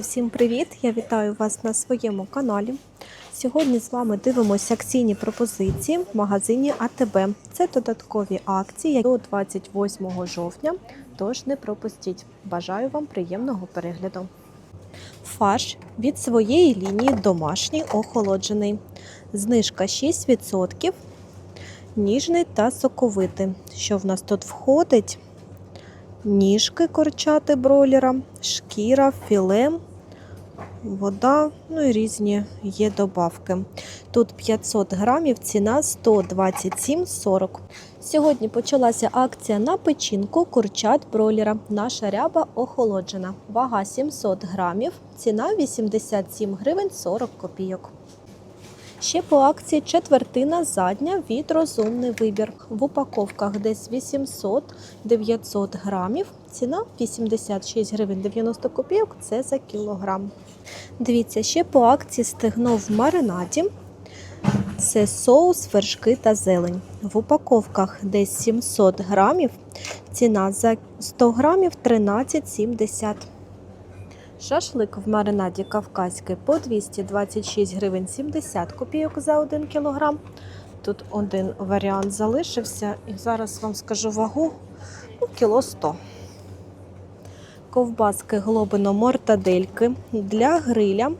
Всім привіт! Я вітаю вас на своєму каналі. Сьогодні з вами дивимося акційні пропозиції в магазині АТБ. Це додаткові акції до 28 жовтня, тож не пропустіть. Бажаю вам приємного перегляду. Фарш від своєї лінії домашній охолоджений. Знижка 6%. Ніжний та соковитий. Що в нас тут входить? Ніжки корчати бройлера, шкіра, філе, вода, ну і різні є добавки. Тут 500 грамів, ціна 127,40. Сьогодні почалася акція на печінку курчат бройлера. Наша ряба охолоджена. Вага 700 грамів, ціна 87 гривень 40 копійок. Ще по акції четвертина задня від розумний вибір. В упаковках десь 800-900 грамів. Ціна 86 гривень 90 копійок. Це за кілограм. Дивіться, ще по акції стегно в маринаді. Це соус, вершки та зелень. В упаковках десь 700 грамів. Ціна за 100 грамів 13,70. Шашлик в маринаді кавказький по 226 гривень 70 копійок за 1 кілограм. Тут один варіант залишився, і зараз вам скажу вагу ну, кіло 100. Ковбаски глобино мортадельки для гриля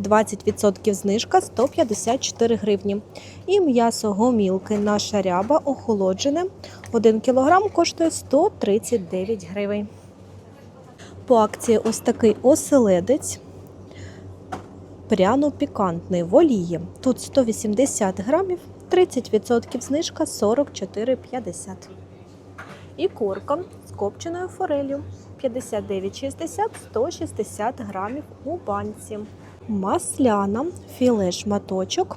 20% знижка 154 гривні. І м'ясо гомілки наша ряба охолоджене 1 кілограм коштує 139 гривень. По акції ось такий оселедець. Пряно-пікантний в олії. Тут 180 грамів, 30% знижка 44,50. І курка з копченою форелью 59,60, 160 грамів у банці. Масляна, філе шматочок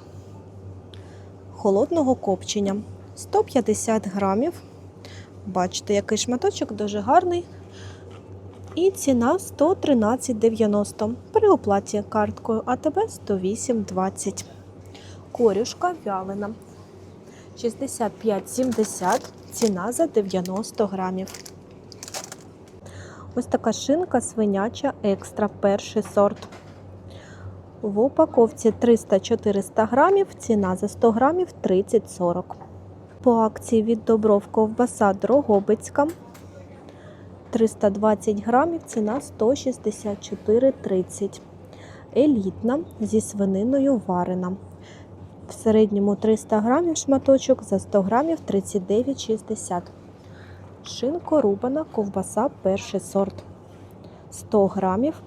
холодного копчення 150 грамів. Бачите, який шматочок дуже гарний. І ціна 113,90. При оплаті карткою АТБ 108,20. Корюшка вялена 65,70. Ціна за 90 грамів. Ось така шинка свиняча екстра перший сорт. В упаковці 300-400 грамів. Ціна за 100 грамів 30,40. По акції від Добров ковбаса Дрогобицька. 320 грамів, ціна 164,30. Елітна зі свининою варена. В середньому 300 грамів шматочок, за 100 грамів 39,60. Шинко рубана ковбаса перший сорт. 100 грамів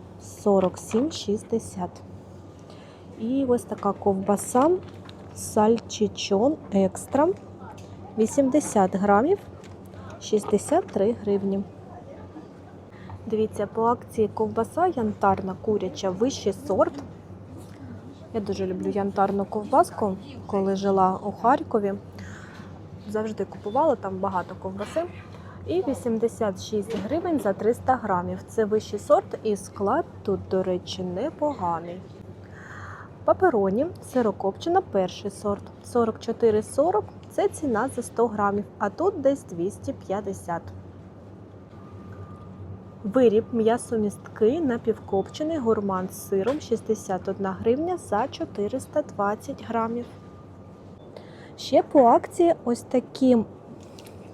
47,60. І ось така ковбаса сальчичон екстра. 80 грамів 63 гривні. Дивіться, по акції ковбаса янтарна куряча вищий сорт. Я дуже люблю янтарну ковбаску, коли жила у Харкові. Завжди купувала там багато ковбаси. І 86 гривень за 300 грамів. Це вищий сорт і склад тут, до речі, непоганий. Папероні сирокопчена перший сорт. 44,40 це ціна за 100 грамів, а тут десь 250 Виріб м'ясомісткий напівкопчений гурман з сиром 61 гривня за 420 грамів. Ще по акції ось такі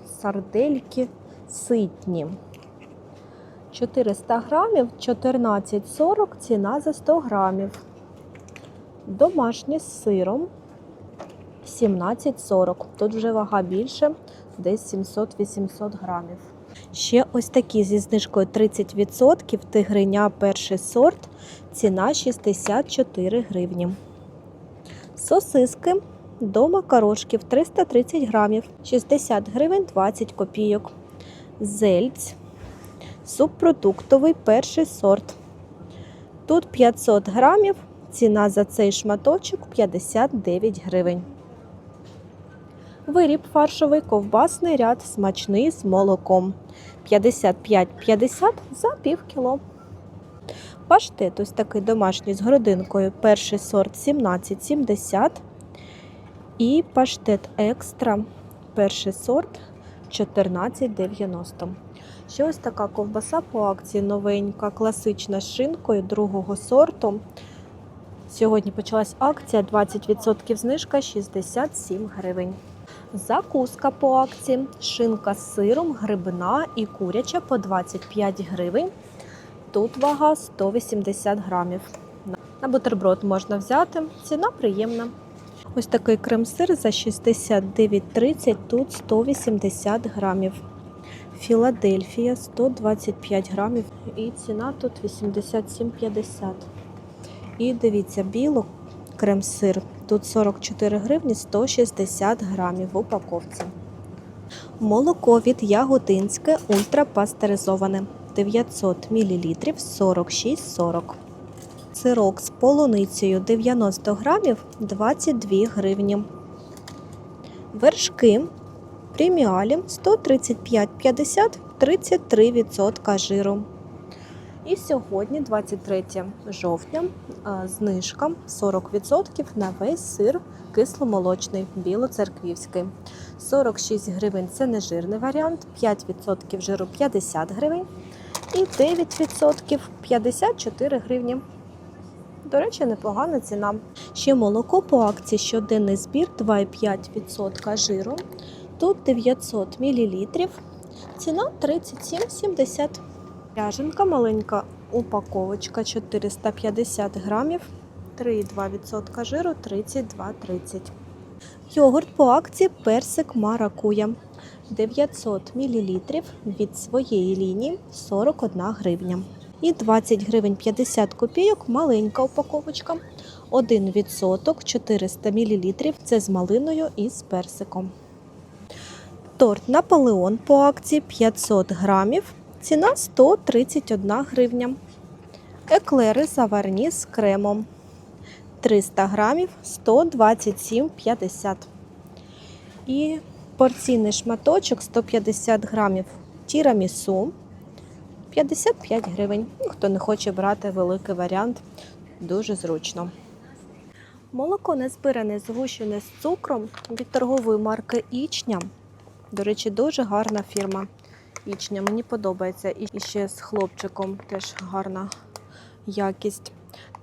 сардельки ситні. 400 грамів 14,40 ціна за 100 грамів. Домашні з сиром 17,40. Тут вже вага більше, десь 700-800 грамів. Ще ось такі зі знижкою 30% тигриня перший сорт, ціна 64 гривні. Сосиски до макарошків 330 грамів, 60 гривень 20 копійок. Зельць, субпродуктовий перший сорт. Тут 500 грамів, ціна за цей шматочок 59 гривень. Виріб фаршовий ковбасний ряд смачний з молоком. 55,50 за пів кіло. Паштет ось такий домашній з грудинкою. Перший сорт 17,70. І паштет екстра. Перший сорт 14,90. Ще ось така ковбаса по акції новенька, класична з шинкою другого сорту. Сьогодні почалась акція 20% знижка 67 гривень. Закуска по акції, шинка з сиром, грибна і куряча по 25 гривень. Тут вага 180 грамів. На бутерброд можна взяти, ціна приємна. Ось такий крем-сир за 69,30, тут 180 грамів. Філадельфія 125 грамів і ціна тут 87,50. І дивіться, біло крем-сир. Тут 44 гривні 160 грамів в упаковці. Молоко від Ягодинське ультрапастеризоване 900 мл 46,40. Сирок з полуницею 90 грамів 22 гривні. Вершки преміалі 135,50 33% жиру. І сьогодні, 23 жовтня, знижка 40% на весь сир кисломолочний, білоцерквівський. 46 гривень це нежирний варіант, 5% жиру 50 гривень і 9% 54 гривні. До речі, непогана ціна. Ще молоко по акції щоденний збір 2,5% жиру. Тут 900 мл. Ціна 37,70. Ряженка маленька упаковочка 450 грамів, 3,2% жиру 32,30. Йогурт по акції персик маракуя 900 мл від своєї лінії 41 гривня. І 20 гривень 50 копійок маленька упаковочка. 1% 400 мл це з малиною і з персиком. Торт Наполеон по акції 500 грамів. Ціна 131 гривня. Еклери заварні з кремом 300 грамів 127,50. І порційний шматочок 150 грамів тірамісу 55 гривень. Ну, Хто не хоче брати великий варіант, дуже зручно. Молоко незбиране згущене з цукром від торгової марки Ічня. До речі, дуже гарна фірма. Ічня. Мені подобається. І ще з хлопчиком теж гарна якість.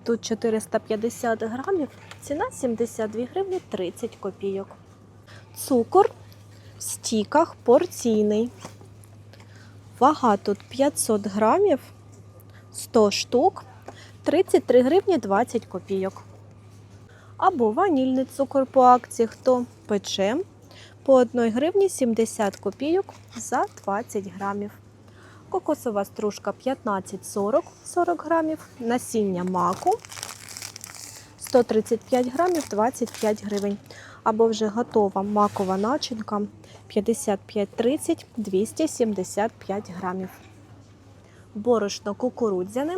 Тут 450 грамів, ціна 72 гривні 30 копійок. Цукор в стіках порційний. Вага тут 500 грамів, 100 штук, 33 гривні 20 копійок. Або ванільний цукор по акції, хто пече по 1 гривні 70 копійок за 20 грамів. Кокосова стружка 15-40 грамів, насіння маку 135 грамів 25 гривень. Або вже готова макова начинка 55-30 275 грамів. Борошно кукурудзяне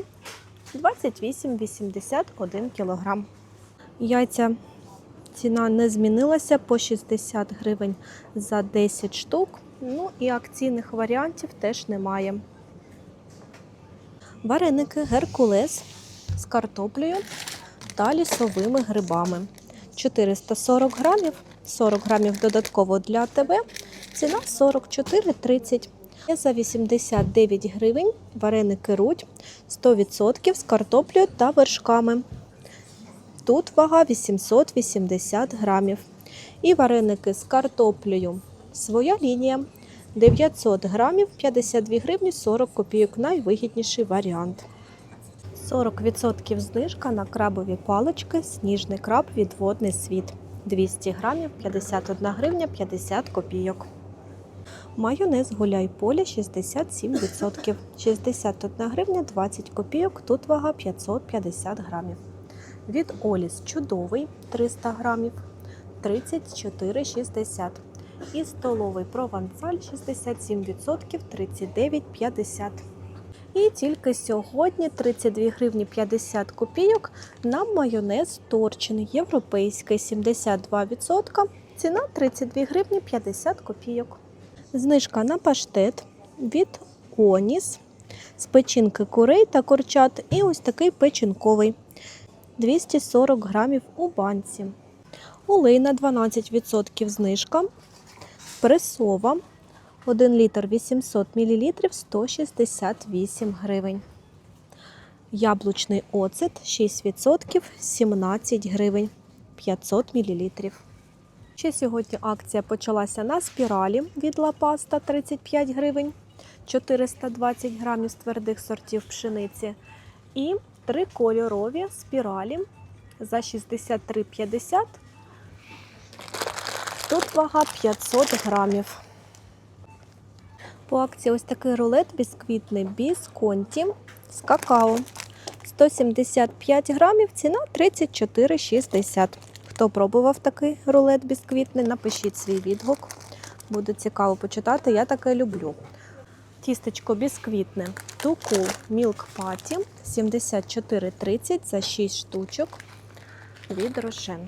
28,81 кг. Яйця ціна не змінилася по 60 гривень за 10 штук. Ну і акційних варіантів теж немає. Вареники Геркулес з картоплею та лісовими грибами. 440 грамів, 40 грамів додатково для тебе. Ціна 44,30. За 89 гривень вареники руть 100% з картоплею та вершками. Тут вага 880 грамів. І вареники з картоплею. Своя лінія 900 грамів 52 гривні 40 копійок. Найвигідніший варіант. 40% знижка на крабові палички Сніжний краб від водний світ. 200 грамів 51 гривня 50 копійок. Майонез гуляй полі 67%. 61 гривня 20 копійок. Тут вага 550 грамів. Від Оліс чудовий 300 грамів 34,60. І столовий провансаль 67% 39,50. І тільки сьогодні 32 гривні 50 копійок на майонез торчин європейський 72%. Ціна 32 гривні 50 копійок. Знижка на паштет від Оніс з печінки курей та курчат. І ось такий печінковий 240 грамів у банці. Олей на 12% знижка. Пресова 1 літр 800 мл 168 гривень. Яблучний оцет 6% 17 гривень 500 мл. Ще сьогодні акція почалася на спіралі від Лапаста 35 гривень 420 грамів з твердих сортів пшениці. І три кольорові спіралі за 63,50. Тут вага 500 грамів. По акції ось такий рулет бісквітний бісконті з какао. 175 грамів, ціна 34,60. Хто пробував такий рулет бісквітний, напишіть свій відгук. Буде цікаво почитати, я таке люблю. Тістечко бісквітне Туку Milk Patty 74,30 за 6 штучок від Рошен.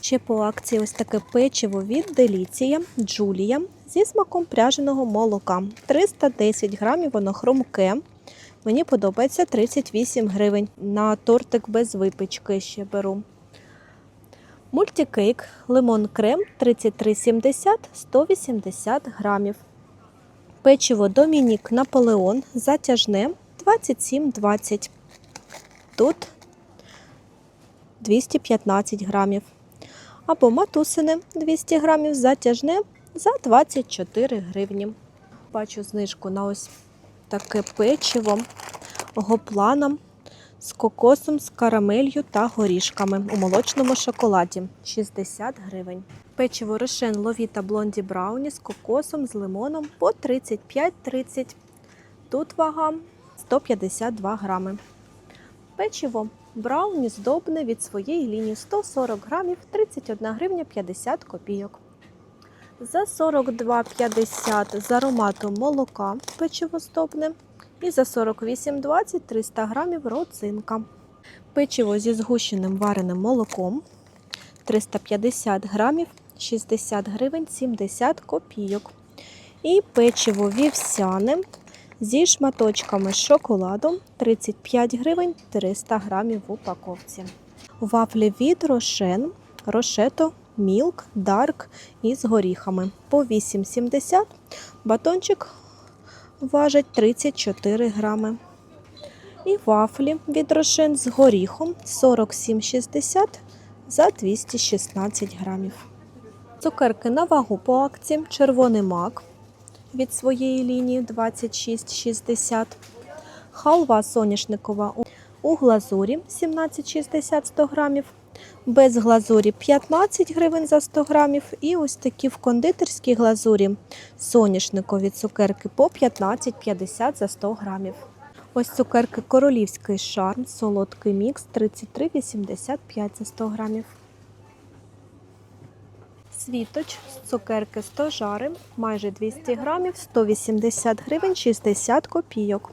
Ще по акції ось таке печиво від Деліція Джулія зі смаком пряженого молока. 310 грамів, воно хрумке. Мені подобається 38 гривень. На тортик без випічки ще беру. Мультикейк лимон крем 33,70 180 грамів. Печиво Домінік Наполеон затяжне 27,20. Тут 215 грамів. Або матусине 200 грамів затяжне за 24 гривні. Бачу знижку на ось таке печиво гопланом з кокосом, з карамелью та горішками у молочному шоколаді 60 гривень. Печиво Рошен Ловіта Блонді Брауні з кокосом, з лимоном по 35,30. Тут вага 152 грами. Печиво Брауні здобне від своєї лінії 140 грамів 31 гривня 50 копійок. За 42,50 з ароматом молока печиво здобне. І за 48,20 300 грамів родзинка. Печиво зі згущеним вареним молоком 350 грамів 60 гривень 70 копійок. І печиво вівсяне зі шматочками шоколаду 35 гривень 300 грамів в упаковці. Вафлі від Рошен, Рошето, Мілк, Дарк із горіхами по 8,70 батончик важить 34 грами. І вафлі від Рошен з горіхом 47,60 за 216 грамів. Цукерки на вагу по акції червоний мак від своєї лінії 26,60. Халва соняшникова у глазурі 17,60 100 грамів. Без глазурі 15 гривень за 100 грамів. І ось такі в кондитерській глазурі соняшникові цукерки по 15,50 за 100 грамів. Ось цукерки королівський шарм, солодкий мікс 33,85 за 100 грамів. Світоч з цукерки 100 жари, майже 200 грамів, 180 гривень 60 копійок.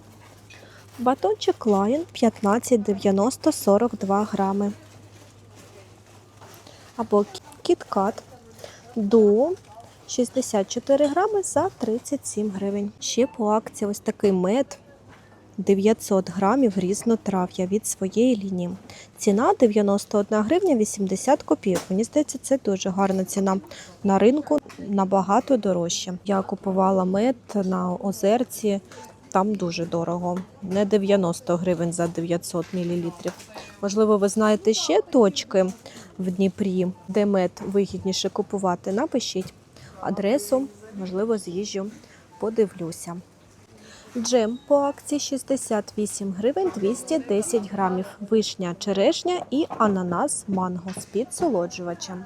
Батончик Lion 15,90 42 грами. Або кіткат Дуо 64 грами за 37 гривень. Ще по акції ось такий мед 900 грамів різнотрав'я від своєї лінії. Ціна 91 гривня 80 копійок. Мені здається, це дуже гарна ціна. На ринку набагато дорожче. Я купувала мед на озерці. Там дуже дорого, не 90 гривень за 900 мл. Можливо, ви знаєте ще точки в Дніпрі, де мед вигідніше купувати. Напишіть адресу, можливо, з'їжджу, подивлюся. Джем по акції 68 гривень 210 грамів. Вишня, черешня і ананас манго з підсолоджувачем.